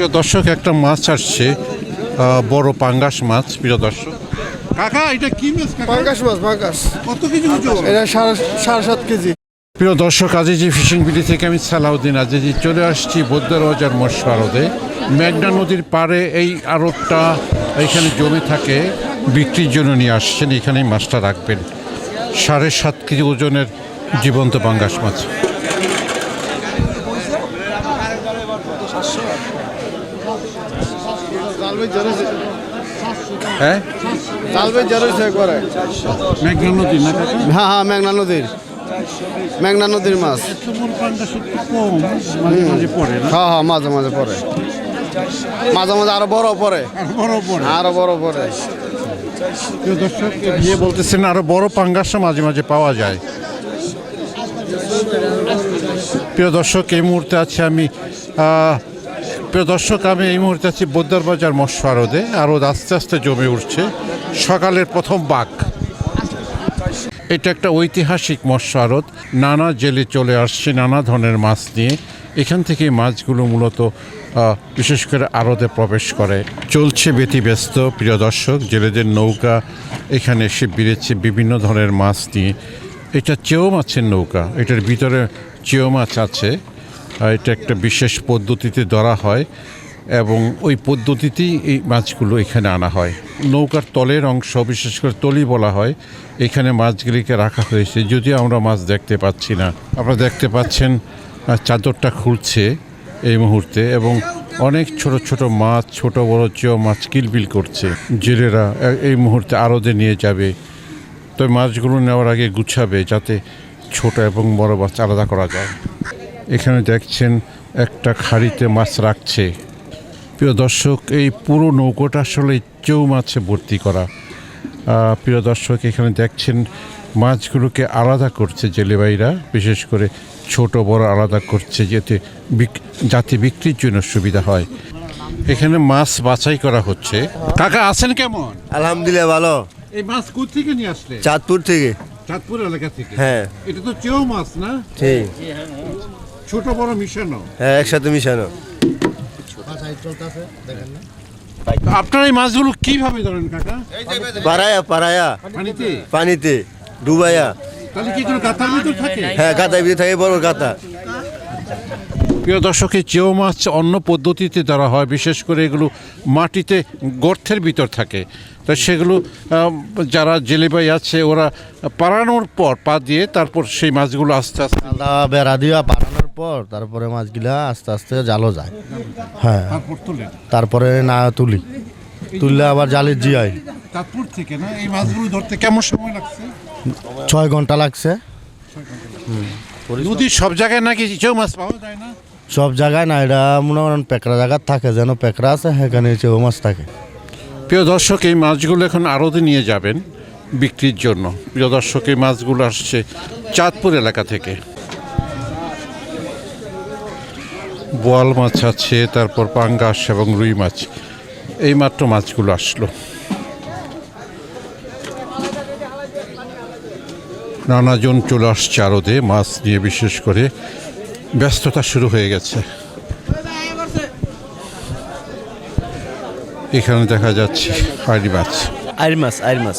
প্রিয় দর্শক একটা মাছ আসছে বড় পাঙ্গাস মাছ প্রিয় দর্শক। কাকা এটা কি মাছ পাঙ্গাস মাছ পাঙ্গাস। কত কেজি ওজন? এটা সাড়ে সাড়ে সাত কেজি। প্রিয় দর্শক আজিজি ফিশিং বিডি থেকে আমি সালাউদ্দিন আজিজি চলে আসছি বৌদ্ধরাজার মৎস্য আড়তে। মেঘনা নদীর পাড়ে এই আড়তটা এখানে জমে থাকে বিক্রির জন্য নিয়ে আসছেন। এখানেই মাছটা রাখবেন। সাড়ে সাত কেজি ওজনের জীবন্ত পাঙ্গাস মাছ। হ্যাঁ? মেঘনা না কাকা? হ্যাঁ হ্যাঁ মেঘনা নদীর। মেঘনা নদীর মাছ। হ্যাঁ হ্যাঁ মাঝে মাঝে পরে মাঝে মাঝে আরও বড় পরে আর বড় পড়ে? আরও বড় পরে দর্শক বলতেছেন আরও বড় পাঙ্গাসও মাঝে মাঝে পাওয়া যায়। প্রিয় দর্শক এই মুহূর্তে আছে আমি আহ, প্রিয় দর্শক, আমি এই মুহূর্তে আছি বদ্দার বাজার মৎস্য আরদে আরও আস্তে আস্তে জমে উঠছে। সকালের প্রথম বাঘ। এটা একটা ঐতিহাসিক মৎস্য নানা জেলে চলে আসছে, নানা ধরনের মাছ নিয়ে। এখান থেকে মাছগুলো মূলত বিশেষ করে আড়তে প্রবেশ করে। চলছে ব্যতিব্যস্ত, প্রিয় দর্শক, জেলেদের নৌকা এখানে এসে বেড়েছে বিভিন্ন ধরনের মাছ নিয়ে। এটা চেও মাছের নৌকা। এটার ভিতরে চেও মাছ আছে। এটা একটা বিশেষ পদ্ধতিতে ধরা হয় এবং ওই পদ্ধতিতেই এই মাছগুলো এখানে আনা হয়। নৌকার তলের অংশ, বিশেষ করে তলি বলা হয়, এখানে মাছগুলিকে রাখা হয়েছে। যদিও আমরা মাছ দেখতে পাচ্ছি না। আপনারা দেখতে পাচ্ছেন চাদরটা খুলছে এই মুহূর্তে এবং অনেক ছোট ছোট মাছ, ছোট বড় চেয়েও মাছ কিলবিল করছে। জেলেরা এই মুহূর্তে আরদে নিয়ে যাবে। তো মাছগুলো নেওয়ার আগে গুছাবে যাতে ছোট এবং বড় মাছ আলাদা করা যায়। এখানে দেখছেন একটা খাড়িতে মাছ রাখছে। প্রিয় দর্শক এই পুরো নৌকোটা আসলে চৌ মাছে ভর্তি করা। প্রিয় দর্শক এখানে দেখছেন মাছগুলোকে আলাদা করছে জেলেবাইরা বিশেষ করে ছোট বড় আলাদা করছে যাতে বিক- যাতে বিক্রির জন্য সুবিধা হয়। এখানে মাছ বাছাই করা হচ্ছে। কাকা আছেন কেমন? আলহামদুলিল্লাহ ভালো। এই মাছ থেকে নিয়ে আসলে চাঁদপুর থেকে। চাঁদপুর এলাকা থেকে? হ্যাঁ। এটা তো চেউ মাছ না? ঠিক। ছোট বড় মিশানো? হ্যাঁ একসাথে মিশানো। আপনার এই মাছগুলো কীভাবে ধরেন কাকা? পাড়ায়া পাড়ায়া। পানিতে? পানিতে ডুবাইয়া। তাহলে কি কোনো কাতার ভিতর থাকে? হ্যাঁ ভিতরে থাকে বড় কাতা প্রিয় দর্শক মাছ অন্য পদ্ধতিতে ধরা হয় বিশেষ করে এগুলো মাটিতে গর্তের ভিতর থাকে। তো সেগুলো যারা জেলেবাই আছে ওরা পাড়ানোর পর পা দিয়ে তারপর সেই মাছগুলো আস্তে আস্তে আলাদা বেড়া দিয়া পর তারপরে মাছগুলা আস্তে আস্তে জালও যায়। হ্যাঁ। তারপর তোলে? তারপরে না তুলি। তুললে আবার জালের জিয়াই চাঁদপুর থেকে না? এই মাছগুলো ধরতে কেমন সময় লাগছে? ছয় ঘণ্টা লাগছে। নদীর সব জায়গায় নাকি চেউ মাছ পাওয়া যায় না? সব জায়গায় না এটা মনে করেন পেকরা জায়গার থাকে যেন পেকরা আছে সেখানে চেউ মাছ থাকে। প্রিয় দর্শক এই মাছগুলো এখন আড়তে নিয়ে যাবেন বিক্রির জন্য। প্রিয় দর্শক এই মাছগুলো আসছে চাঁদপুর এলাকা থেকে। বোয়াল মাছ আছে তারপর পাঙ্গাস এবং রুই মাছ। এই মাত্র মাছগুলো আসলো। নানাজন চলে আসছে আরদে মাছ নিয়ে বিশেষ করে ব্যস্ততা শুরু হয়ে গেছে। এখানে দেখা যাচ্ছে হাড়ি মাছ। আইর মাছ আইর মাছ।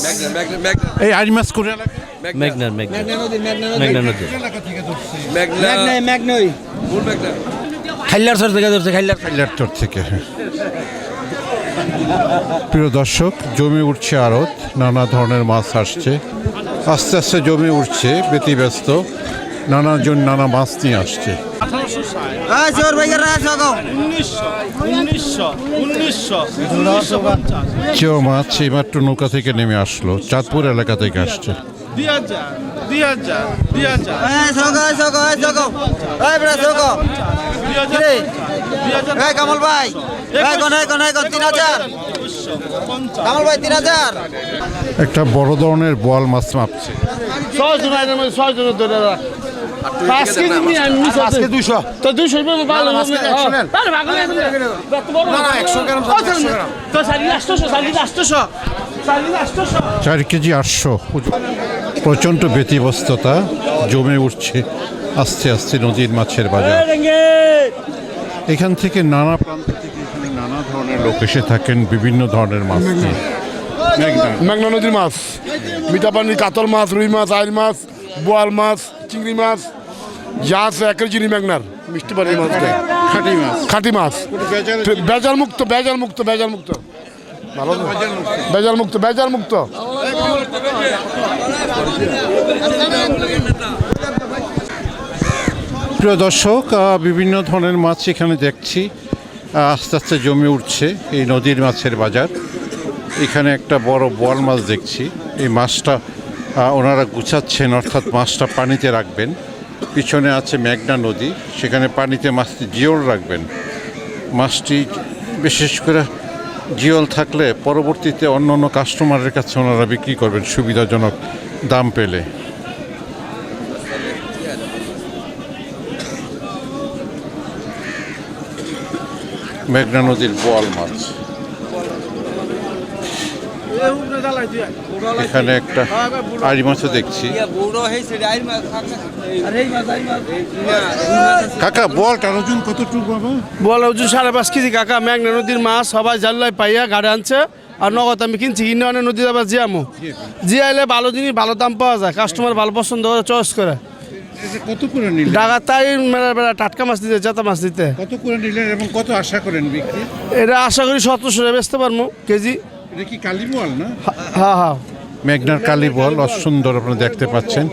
এই আড়ি মাছ করে এলাকা? মেঘনার মেঘনা। মেঘনা নদী খাইলার সর থেকে ধরছে? খাইলার ল্যাপটপ থেকে হ্যাঁ। প্রিয় দর্শক জমি উঠছে আড়ত নানা ধরনের মাছ আসছে। আস্তে আস্তে জমি উঠছে ব্যতিব্যস্ত। নানাজন নানা মাছ নিয়ে আসছে। চেও মাছ এইমাত্র নৌকা থেকে নেমে আসলো চাঁদপুর এলাকা থেকে আসছে। কামল ভাই। এই কোন কোন কোন তিন হাজার। কামল ভাই তিন হাজার। একটা বড় ধরনের বোয়াল মাছ মাপছে। ছয় জন আইনের মধ্যে ছয় জনের ধরে রাখ। পাঁচ কেজি আমি আজকে দুইশো। তো দুইশো রুপয়ে ভালো আজকে একশো নেন। না না। একশো গ্রাম তো সারি আটশোশো সারি আটশোশো সারি আটশোশো চার কেজি আটশো। প্রচণ্ড ব্যতিব্যস্ততা। জমে উঠছে আস্তে আস্তে নদীর মাছের বাজার। এখান থেকে নানা প্রান্ত থেকে এখানে নানা ধরনের লোক এসে থাকেন বিভিন্ন ধরনের মাছ নিয়ে। মেঘনা নদীর মাছ। মিঠা পানির কাতল মাছ রুই মাছ আইল মাছ বোয়াল মাছ চিংড়ি মাছ যা আছে একের জিনি মেঘনার মিষ্টি পানির মাছ খাঁটি মাছ। খাঁটি মাছ। বেজাল মুক্ত বেজাল মুক্ত বেজাল মুক্ত ভালো বেজাল মুক্ত বেজাল মুক্ত প্রিয় দর্শক বিভিন্ন ধরনের মাছ এখানে দেখছি। আস্তে আস্তে জমে উঠছে এই নদীর মাছের বাজার। এখানে একটা বড় বোয়াল মাছ দেখছি। এই মাছটা ওনারা গুছাচ্ছেন, অর্থাৎ মাছটা পানিতে রাখবেন। পিছনে আছে মেঘনা নদী, সেখানে পানিতে মাছটি জিওল রাখবেন। মাছটি বিশেষ করে জিওল থাকলে পরবর্তীতে অন্য অন্য কাস্টমারের কাছে ওনারা বিক্রি করবেন, সুবিধাজনক দাম পেলে। মেঘনা নদীর বোয়াল মাছ। এখানে একটা আড়ি মাছও দেখছি। কাকা বলটার ওজন কতটুকু বাবা? বলে ওজন সাড়ে পাঁচ কেজি কাকা মেঘনা নদীর মাছ সবাই জাল্লাই পাইয়া গাড়ি আনছে। আর নগদ আমি কিনছি কিনে অনেক নদী যাবার জিয়ামো। জিয়াইলে ভালো জিনিস ভালো দাম পাওয়া যায় কাস্টমার ভালো পছন্দ করে চয়েস করে। কত করে নিলেন? ডাকা মেলা বেলা টাটকা মাছ দিতে জাতা মাছ দিতে। কত করে নিলেন এবং কত আশা করেন বিক্রি? এটা আশা করি সতেরোশো বেচতে পারব কেজি। এটা কি কালী না? হ্যাঁ হ্যাঁ। মেঘনার কালী বল অসুন্দর আপনারা দেখতে পাচ্ছেন।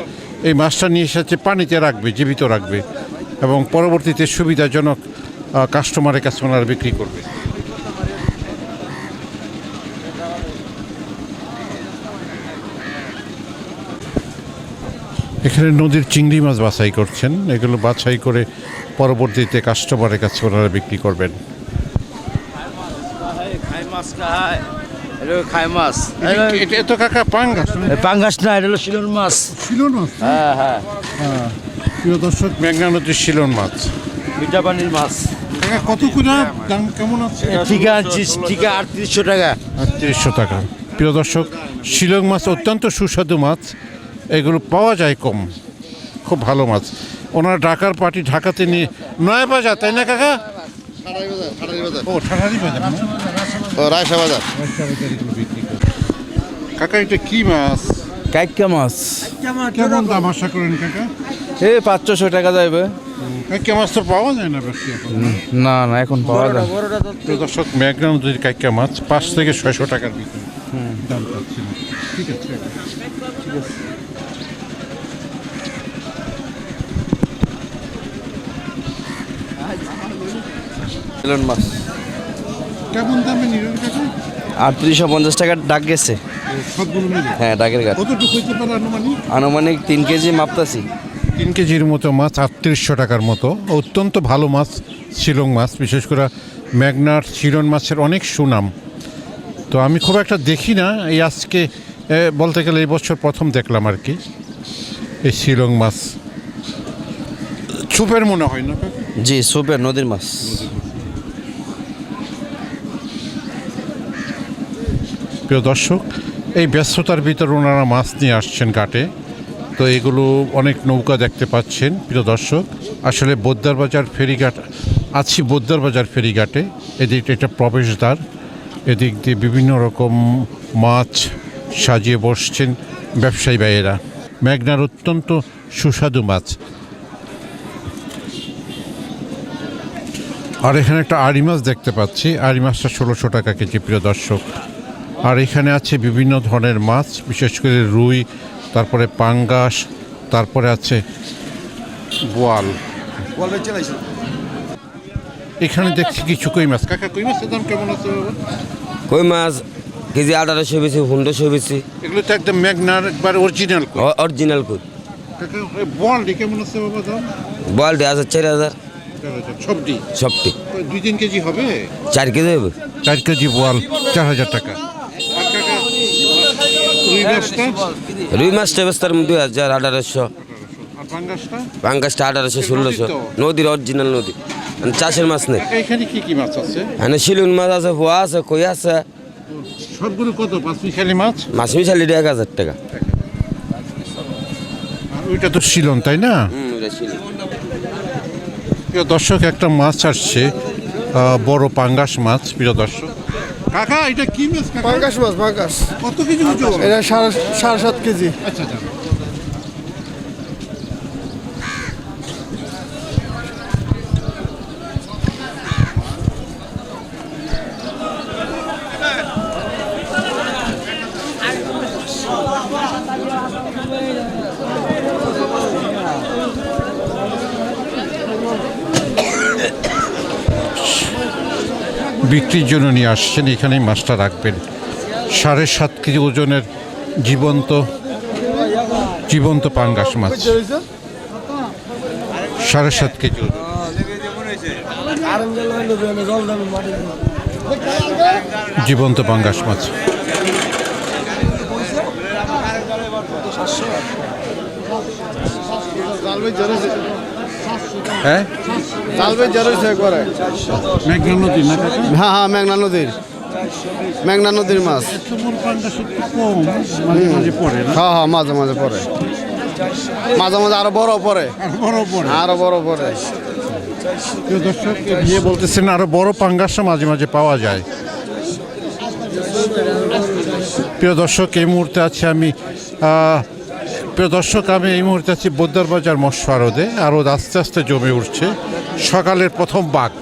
এই মাছটা নিয়ে এসেছে পানিতে রাখবে জীবিত রাখবে এবং পরবর্তীতে সুবিধাজনক কাস্টমারের কাছে ওনারা বিক্রি করবে। এখানে নদীর চিংড়ি মাছ বাছাই করছেন। এগুলো বাছাই করে পরবর্তীতে কাস্টমারের কাছে ওনারা বিক্রি করবেন। খাই মাছ খায় এটা খাই মাছ। এটা তো কাকা পাঙ্গাস। পাঙ্গাস না এটা হলো শিলন মাছ। শিলন মাছ? হ্যাঁ হ্যাঁ। প্রিয় দর্শক মেঘনা নদীর শিলন মাছ। মিঠা পানির মাছ। কাকা কত করে? দাম কেমন আছে? ঠিকা আনছিস আটত্রিশশো টাকা। আটত্রিশশো টাকা। প্রিয় দর্শক শিলং মাছ অত্যন্ত সুস্বাদু মাছ। এগুলো পাওয়া যায় কম। খুব ভালো মাছ। ওনারা ঢাকার পার্টি ঢাকাতে নিয়ে নয় বাজার তাই না কাকা? ও বাজার? রায়সা বাজার। কাকা এটা কি মাছ? কাইকা মাছ। কেমন দাম আশা করেন কাকা? এ পাঁচশো টাকা যাইবে। কাইকা মাছ তো পাওয়া যায় না বেশি না? না এখন পাওয়া যায়। দর্শক কাইকা মাছ পাঁচ থেকে ছয়শো টাকার ভিতরে দাম পাচ্ছি না। ঠিক আছে। শিলন মাছ কেমন দামে নিলেন কাকা? আটত্রিশশো পঞ্চাশ টাকার ডাক গেছে। সবগুলো মিলে হ্যাঁ ডাকের গাছ। কতটুকু হইতে পারে আনুমানিক? আনুমানিক তিন কেজি মাপতাছি তিন কেজির মতো মাছ আটত্রিশশো টাকার মতো। অত্যন্ত ভালো মাছ শিলং মাছ বিশেষ করে ম্যাগনার শিলন মাছের অনেক সুনাম। তো আমি খুব একটা দেখি না এই আজকে বলতে গেলে এই বছর প্রথম দেখলাম আর কি এই শিলং মাছ। চুপের মনে হয় না জি সুপের নদীর মাছ। প্রিয় দর্শক, এই ব্যস্ততার ভিতর ওনারা মাছ নিয়ে আসছেন ঘাটে। তো এগুলো অনেক নৌকা দেখতে পাচ্ছেন, প্রিয় দর্শক। আসলে বোদ্দার বাজার ফেরিঘাট, আছি বোদ্দার বাজার ফেরিঘাটে। এদিক এটা প্রবেশদ্বার, এদিক দিয়ে বিভিন্ন রকম মাছ সাজিয়ে বসছেন ব্যবসায়ী ভাইয়েরা। মেঘনার অত্যন্ত সুস্বাদু মাছ। আর এখানে একটা আড়ি মাছ দেখতে পাচ্ছি। আড়ি মাছটা ষোলোশো টাকা কেজি, প্রিয় দর্শক। আর এখানে আছে বিভিন্ন ধরনের মাছ বিশেষ করে রুই তারপরে পাঙ্গাস তারপরে আছে বোয়াল। এখানে দেখছি কিছু কই মাছ। কাকা কই মাছের দাম কেমন আছে কই মাছ? কেজি আঠারোশো বেশি পনেরোশো বেশি। এগুলো তো একদম ম্যাগনার একবার অরিজিনাল অরিজিনাল কই। কাকা বোয়ালটি কেমন আছে বাবা দাম? বলটি আছে চার হাজার। সবটি? সবটি। দুই তিন কেজি হবে? চার কেজি হবে। চার কেজি বোয়াল চার হাজার টাকা। রুই মাছটা রুই মাছটা বেস্তার দুই হাজার আঠারোশো পাঙ্গাসটা আঠারোশো ষোলোশো। নদীর অরিজিনাল নদী। মানে চাষের মাছ নেই। এখানে কি কি মাছ আছে? শিলুন মাছ আছে পোয়া আছে কই আছে? সবগুলো কত? পাঁচ মিশালি মাছ? মাছ মিশালি এক হাজার টাকা। ওইটা তো শিলন তাই না? প্রিয় দর্শক একটা মাছ আসছে বড় পাঙ্গাস মাছ প্রিয় দর্শক। কাকা এটা কি মাছ কাকা? পাঙ্গাস মাছ পাঙ্গাস। কত কেজি ওজন এটা সাড়ে সাড়ে সাত কেজি। আচ্ছা আচ্ছা। বিক্রির জন্য নিয়ে আসছেন, এখানেই মাছটা রাখবেন। সাড়ে সাত কেজি ওজনের জীবন্ত জীবন্ত পাঙ্গাস মাছ। সাড়ে সাত কেজি। জীবন্ত পাঙ্গাস মাছ। হ্যাঁ? মেঘনা নদী না কাকা হ্যাঁ হ্যাঁ মেঘনা নদীর। মেঘনা নদীর মাছ। বড় পাঙ্গাস কম মাঝে মাঝে পড়ে না? হ্যাঁ হ্যাঁ মাঝে মাঝে পড়ে। মাঝে মাঝে আরও বড় পড়ে। আর বড় পড়ে? আরও বড় পড়ে। প্রিয় দর্শক বলতেছেন আরও বড় পাঙ্গাসও মাঝে মাঝে পাওয়া যায়। প্রিয় দর্শক এই মুহূর্তে আছে আমি প্রিয় দর্শক, আমি এই মুহূর্তে আছি বোদ্দার বাজার মৎস্য আরদে আরদ আস্তে আস্তে জমে উঠছে সকালের প্রথম বাঘ।